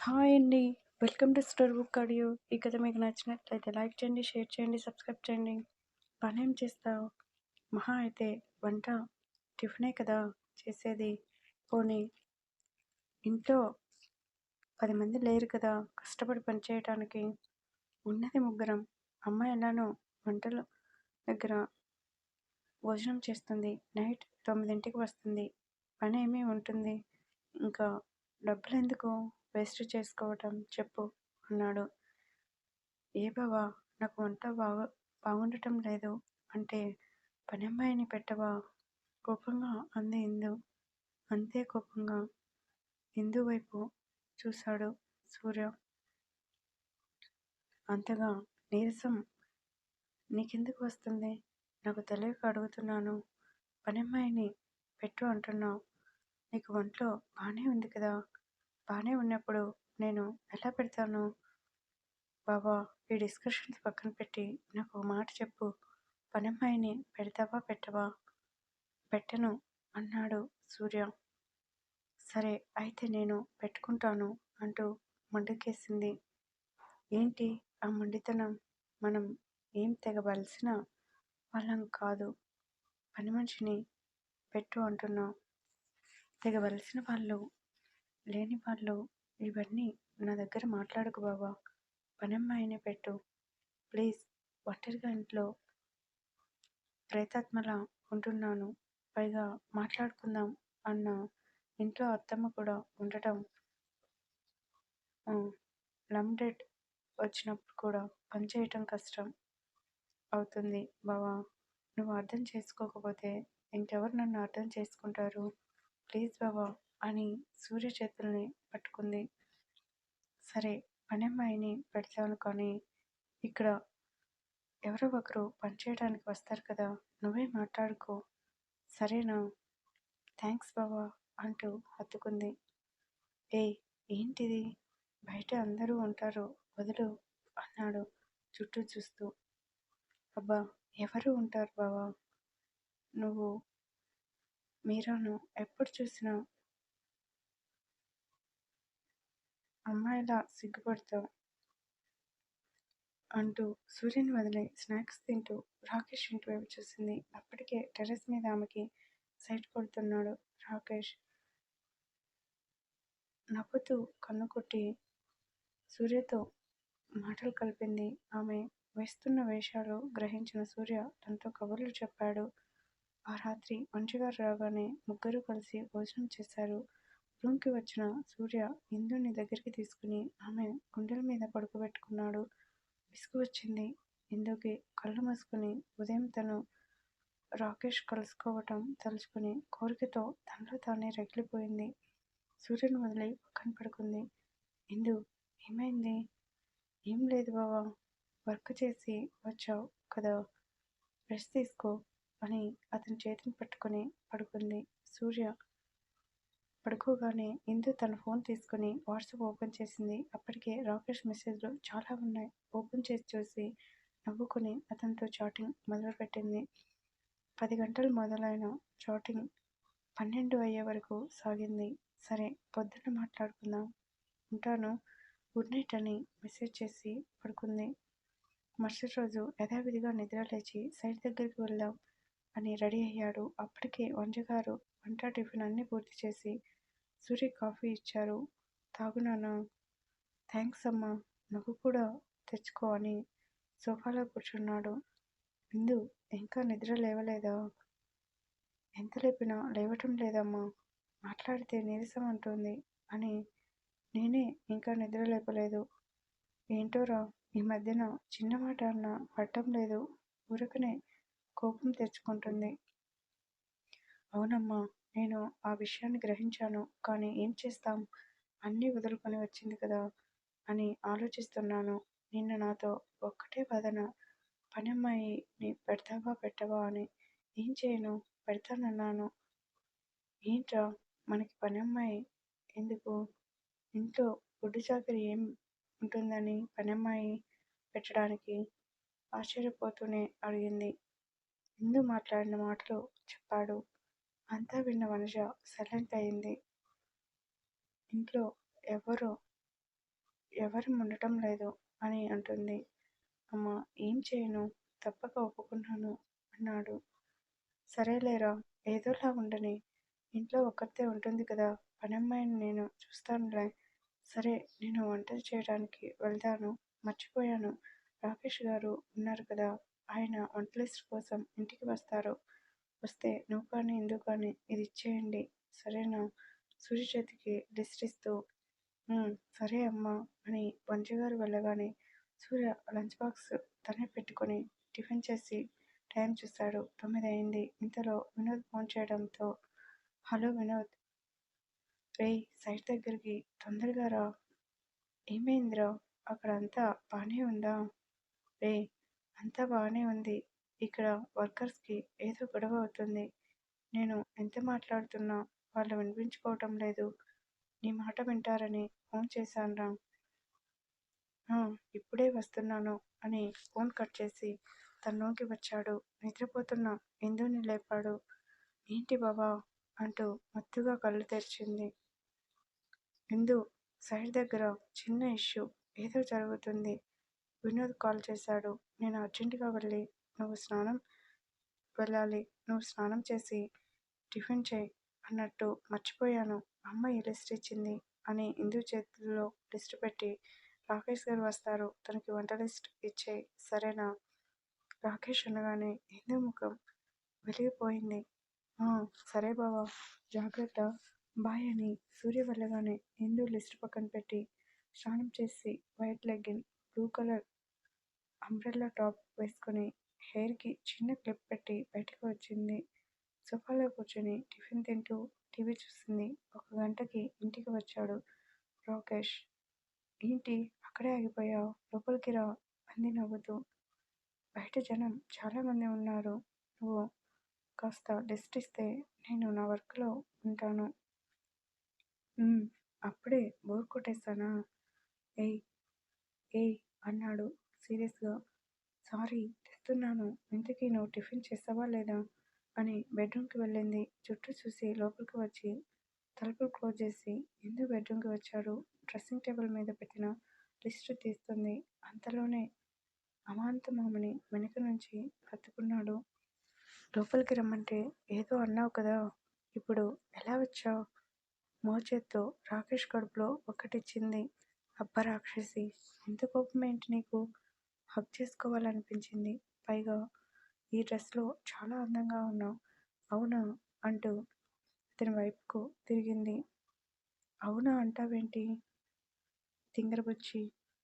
Hi అండి. Welcome to store book audio. ఈ కథ మీకు నచ్చినట్లయితే లైక్ చేయండి షేర్ చేయండి సబ్స్క్రైబ్ చేయండి. పని ఏం చేస్తావు? మహా అయితే వంట టిఫినే కదా చేసేది. పోనీ ఇంట్లో పది మంది లేరు కదా కష్టపడి పని చేయటానికి. ఉన్నది ముగ్గురం. అమ్మాయి ఎలానో వంటల దగ్గర భోజనం చేస్తుంది. నైట్ తొమ్మిదింటికి వస్తుంది. పని ఏమీ ఉంటుంది? ఇంకా డబ్బులు ఎందుకు? వేస్ట్ చేసుకోవటం చెప్పు అన్నాడు. ఏ బావా నాకు వంట బాగా బాగుండటం లేదు అంటే పని అమ్మాయిని పెట్టవా? కోపంగా అంది ఇందు. అంతే కోపంగా. ఇందు వైపు చూశాడు సూర్య. అంతగా నీరసం నీకెందుకు వస్తుంది? నాకు తెలియక అడుగుతున్నాను. పనమ్మాయిని పెట్టు అంటున్నావు. నీకు ఒంట్లో బాగానే ఉంది కదా? బాగానే ఉన్నప్పుడు నేను ఎలా పెడతాను? బాబా ఈ డిస్కషన్స్ పక్కన పెట్టి నాకు ఒక మాట చెప్పు. పనమ్మాయిని పెడతావా పెట్టవా? పెట్టను అన్నాడు సూర్య. సరే అయితే నేను పెట్టుకుంటాను అంటూ మండుకేసింది ఏంటి ఆ మొండితనం? మనం ఏం తెగవలసిన వాళ్ళం కాదు. పని మనిషిని పెట్టు అంటున్నాం. తెగవలసిన వాళ్ళు లేని వాళ్ళు ఇవన్నీ నా దగ్గర మాట్లాడకు బాబా పనమ్మాయినే పెట్టు. ప్లీజ్ ఒంటరిగా ఇంట్లో ప్రేతాత్మలా ఉంటున్నాను. పైగా మాట్లాడుకుందాం అన్న ఇంట్లో అత్తమ్మ కూడా ఉండటం లమ్డెడ్ వచ్చినప్పుడు కూడా పనిచేయటం కష్టం అవుతుంది బావా. నువ్వు అర్థం చేసుకోకపోతే ఇంకెవరు నన్ను అర్థం చేసుకుంటారు? ప్లీజ్ బావా అని సూర్య చేతుల్ని పట్టుకుంది. సరే పనమ్మాయిని పెడతాను కానీ ఇక్కడ ఎవరో ఒకరు పనిచేయడానికి వస్తారు కదా నువ్వే మాట్లాడుకో. సరేనా? థ్యాంక్స్ బావా అంటూ హత్తుకుంది. ఏ ఏంటిది? బయట అందరూ ఉంటారు వదులు అన్నాడు చుట్టూ చూస్తూ. అబ్బా ఎవరు ఉంటారు బావా? నువ్వు మీరాను ఎప్పుడు చూసినా అమ్మాయిలా సిగ్గుపడతావు అంటూ సూర్యుని వదిలి స్నాక్స్ తింటూ రాకేష్ ఇంటి వైపు చూసింది. అప్పటికే టెర్రస్ మీద ఆమెకి సైట్ కొడుతున్నాడు రాకేష్. నవ్వుతూ కన్ను కొట్టి సూర్యతో మాటలు కలిపింది ఆమె. వేస్తున్న వేషాలు గ్రహించిన సూర్య తనతో కబుర్లు చెప్పాడు. ఆ రాత్రి మంచిగారు రాగానే ముగ్గురు కలిసి భోజనం చేశారు. రూమ్కి వచ్చిన సూర్య ఇందుని దగ్గరికి తీసుకుని ఆమె గుండెల మీద పడుకోబెట్టుకున్నాడు. విసుగు వచ్చింది. ఇందుకి కళ్ళు మూసుకుని ఉదయం తను రాకేష్ కలుసుకోవటం తలుచుకుని కోరికతో తనలో తానే రగిలిపోయింది. సూర్యుని వదిలి పక్కన పడుకుంది. ఇందు ఏమైంది? ఏం లేదు బావా. వర్క్ చేసి వచ్చావు కదా. రెస్ట్ తీసుకో అని అతని చేతిని పట్టుకొని పడుకుంది సూర్య. పడుకోగానే ఇందు తన ఫోన్ తీసుకుని వాట్సాప్ ఓపెన్ చేసింది. అప్పటికే రాకేష్ మెసేజ్లు చాలా ఉన్నాయి. ఓపెన్ చేసి చూసి నవ్వుకుని అతనితో చాటింగ్ మొదలుపెట్టింది. పది గంటలు మొదలైన చాటింగ్ పన్నెండు అయ్యే వరకు సాగింది. సరే పొద్దున్న మాట్లాడుకుందాం. ఉంటాను. గుడ్ నైట్ అని మెసేజ్ చేసి పడుకుంది. మరుసటి రోజు యథావిధిగా నిద్ర లేచి సైడ్ దగ్గరికి వెళ్దాం అని రెడీ అయ్యాడు. అప్పటికే వంజగారు వంట టిఫిన్ అన్నీ పూర్తి చేసి సూర్య కాఫీ ఇచ్చారు. తాగునానా థ్యాంక్స్ అమ్మా నువ్వు కూడా తెచ్చుకో అని సోఫాలో కూర్చున్నాడు. ఇందు ఇంకా నిద్ర లేవలేదా? ఎంత లేపినా లేవటం లేదమ్మా మాట్లాడితే నీరసం అంటుంది అని. నేనే ఇంకా నిద్ర లేపలేదు. ఏంటోరా ఈ మధ్యన చిన్న మాట అన్న పట్టం లేదు. ఊరకనే కోపం తెచ్చుకుంటుంది. అవునమ్మా నేను ఆ విషయాన్ని గ్రహించాను. కానీ ఏం చేస్తాం? అన్నీ వదులుకొని వచ్చింది కదా అని ఆలోచిస్తున్నాను. నిన్న నాతో ఒక్కటే వదన పనమ్మాయిని పెడతావా పెట్టవా అని ఏం చేయను? పెడతానన్నాను. ఏంట్రా? మనకి పనమ్మాయి ఎందుకు? ఇంట్లో గుడ్డు చాకరి ఏం ఉంటుందని పనమ్మాయి పెట్టడానికి ఆశ్చర్యపోతూనే అడిగింది. ఇందు మాట్లాడిన మాటలు చెప్పాడు. అంతా విన్న వనజ సైలెంట్ అయింది. ఇంట్లో ఎవరు ఎవరు ఉండటం లేదు అని అంటుంది. అమ్మ ఏం చేయను? తప్పక ఒప్పుకున్నాను అన్నాడు. సరేలేరా ఏదోలా ఉండని. ఇంట్లో ఒక్కతే ఉంటుంది కదా పనమ్మాయిని నేను చూస్తానులే. సరే నేను వంట చేయడానికి వెళ్తాను. మర్చిపోయాను. రాకేష్ గారు ఉన్నారు కదా ఆయన వంట లిస్ట్ కోసం ఇంటికి వస్తారు. వస్తే నువ్వు కానీ ఎందుకు కానీ ఇది ఇచ్చేయండి. సరేనా? సూర్య చేతికి లిస్ట్ ఇస్తూ సరే అమ్మా అని పంచగారు వెళ్ళగానే సూర్య లంచ్ బాక్స్ తనే పెట్టుకొని టిఫిన్ చేసి టైం చూశాడు తొమ్మిది అయింది. ఇంతలో వినోద్ ఫోన్ చేయడంతో హలో వినోద్. రే సైట్ దగ్గరికి తొందరగా రా. ఏమైందిరా? అక్కడ అంతా బాగానే ఉందా? రే అంతా బాగానే ఉంది. ఇక్కడ వర్కర్స్కి ఏదో గొడవ అవుతుంది. నేను ఎంత మాట్లాడుతున్నా వాళ్ళు వినిపించుకోవటం లేదు. నీ మాట వింటారని ఫోన్ చేశానురా ఇప్పుడే వస్తున్నాను అని ఫోన్ కట్ చేసి తనలోకి వచ్చాడు. నిద్రపోతున్న ఇందుని లేపాడు. ఏంటి బాబా అంటూ మత్తుగా కళ్ళు తెరిచింది. ఇందు సైడ్ దగ్గర చిన్న ఇష్యూ ఏదో జరుగుతుంది. వినోద్ కాల్ చేశాడు. నేను అర్జెంటుగా వెళ్ళి నువ్వు స్నానం వెళ్ళాలి. నువ్వు స్నానం చేసి టిఫిన్ చేయి అన్నట్టు మర్చిపోయాను. అమ్మ ఈ లిస్ట్ ఇచ్చింది అని ఇందు చేతుల్లో లిస్ట్ పెట్టి రాకేష్ గారు వస్తారు. తనకి వంట లిస్ట్ ఇచ్చేయి సరేనా? రాకేష్ అనగానే ఇందు ముఖం వెలిగిపోయింది. సరే బావా జాగ్రత్త. బాయ్ అని సూర్య వెళ్ళగానే ఇందు లిస్ట్ పక్కన పెట్టి స్నానం చేసి white legging blue colour umbrella top వేసుకొని హెయిర్కి చిన్న క్లిప్ పెట్టి బయటకు వచ్చింది. సోఫాలో కూర్చొని టిఫిన్ తింటూ టీవీ చూసింది ఒక గంటకి ఇంటికి వచ్చాడు రాకేష్. ఏంటి? అక్కడే ఆగిపోయావు? లోపలికి రా అంది నవ్వుతూ. బయట జనం చాలామంది ఉన్నారు. నువ్వు కాస్త డెస్ట్ ఇస్తే నేను నా వర్క్లో ఉంటాను. అప్పుడే బోర్ కొట్టేస్తానా? ఏయ్ ఏయ్ అన్నాడు సీరియస్గా. సారీ తెస్తున్నాను. ఇంతకీ నువ్వు టిఫిన్ చేస్తావా లేదా? అని బెడ్రూమ్కి వెళ్ళింది. చుట్టూ చూసి లోపలికి వచ్చి తలుపులు క్లోజ్ చేసి ఎందుకు బెడ్రూమ్కి వచ్చాడు డ్రెస్సింగ్ టేబుల్ మీద పెట్టిన లిస్టు తీస్తుంది. అంతలోనే అమాంత మామని వెనుక నుంచి హత్తుకున్నాడు. లోపలికి రమ్మంటే ఏదో అన్నావు కదా ఇప్పుడు ఎలా వచ్చావు? మోచేత్తో రాకేష్ కడుపులో ఒకటిచ్చింది అబ్బ రాక్షసి ఎంత కోపం ఏంటి నీకు? హక్ చేసుకోవాలనిపించింది. పైగా ఈ డ్రెస్లో చాలా అందంగా ఉన్నావు. అవునా? అంటూ అతని వైపుకు తిరిగింది. అవునా అంటావేంటి? తింగరబుచ్చి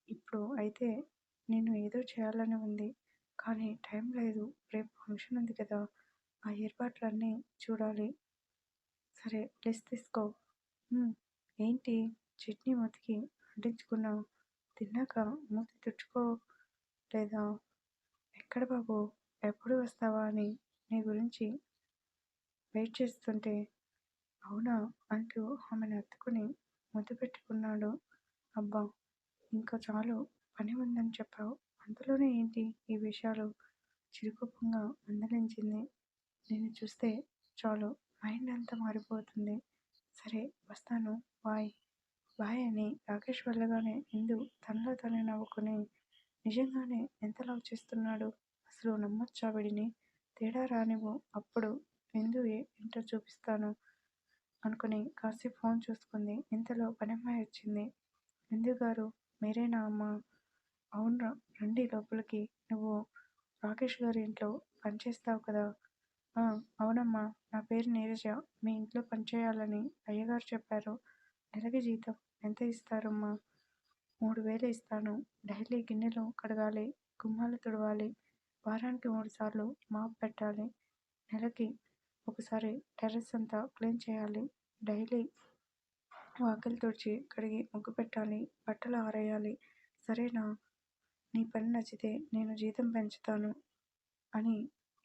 ఇప్పుడు అయితే నేను ఏదో చేయాలని ఉంది. కానీ టైం లేదు. రేపు ఫంక్షన్ ఉంది కదా. ఆ ఏర్పాట్లన్నీ చూడాలి. సరే లిస్ట్ తీసుకో. ఏంటి? చట్నీ మొతికి అంటించుకున్నావు. తిన్నాక మూతి తుడుచుకో. లేదా ఎక్కడ బాబు ఎప్పుడు వస్తావా అని నీ గురించి వెయిట్ చేస్తుంటే అవునా అంటూ ఆమెను అత్తుకుని ముద్దు పెట్టుకున్నాడు. అబ్బా ఇంకా చాలు పని ఉందని చెప్పావు. అంతలోనే ఏంటి ఈ విషయాలు? చిరుకోపంగా మందలించింది. నేను చూస్తే చాలు మైండ్ అంతా మారిపోతుంది. సరే వస్తాను బాయ్. బాయ్ అని రాకేష్ వెళ్ళగానే ఇందు తనలో తనే నవ్వుకుని నిజంగానే ఎంత లవ్ చేస్తున్నాడు? అసలు నమ్మొచ్చా వీడిని? తేడా రానివ్వు. అప్పుడు ఎందు ఇంటర్ చూపిస్తాను? అనుకుని కాసేపు ఫోన్ చూసుకుంది. ఇంతలో పనమ్మాయి వచ్చింది. ఇందు గారు మీరేనా అమ్మ? అవును రండి లోపలికి. నువ్వు రాకేష్ గారి ఇంట్లో పనిచేస్తావు కదా? అవునమ్మా. నా పేరు నీరజ. మీ ఇంట్లో పనిచేయాలని అయ్యగారు చెప్పారు. నెలకి జీతం ఎంత ఇస్తారమ్మా? మూడు వేలు ఇస్తాను. డైలీ గిన్నెలు కడగాలి గుమ్మాలు తుడవాలి. వారానికి మూడు సార్లు మాప్ పెట్టాలి. నెలకి ఒకసారి టెర్రస్ అంతా క్లీన్ చేయాలి. డైలీ వాకిలి తుడిచి కడిగి ముగ్గు పెట్టాలి. బట్టలు ఆరేయాలి. సరేనా? నీ పని నచ్చితే నేను జీతం పెంచుతాను అని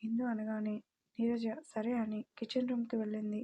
ఇందు అనగానే నీరజ సరే అని కిచెన్ రూమ్కి వెళ్ళింది.